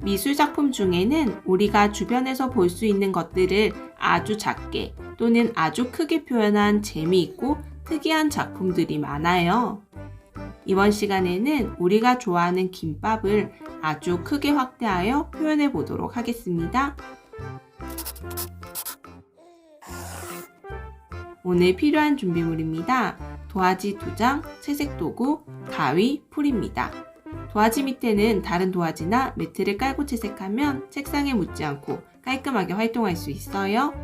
미술 작품 중에는 우리가 주변에서 볼 수 있는 것들을 아주 작게 또는 아주 크게 표현한 재미있고 특이한 작품들이 많아요. 이번 시간에는 우리가 좋아하는 김밥을 아주 크게 확대하여 표현해 보도록 하겠습니다. 오늘 필요한 준비물입니다. 도화지 2장, 채색 도구, 가위, 풀입니다. 도화지 밑에는 다른 도화지나 매트를 깔고 채색하면 책상에 묻지 않고 깔끔하게 활동할 수 있어요.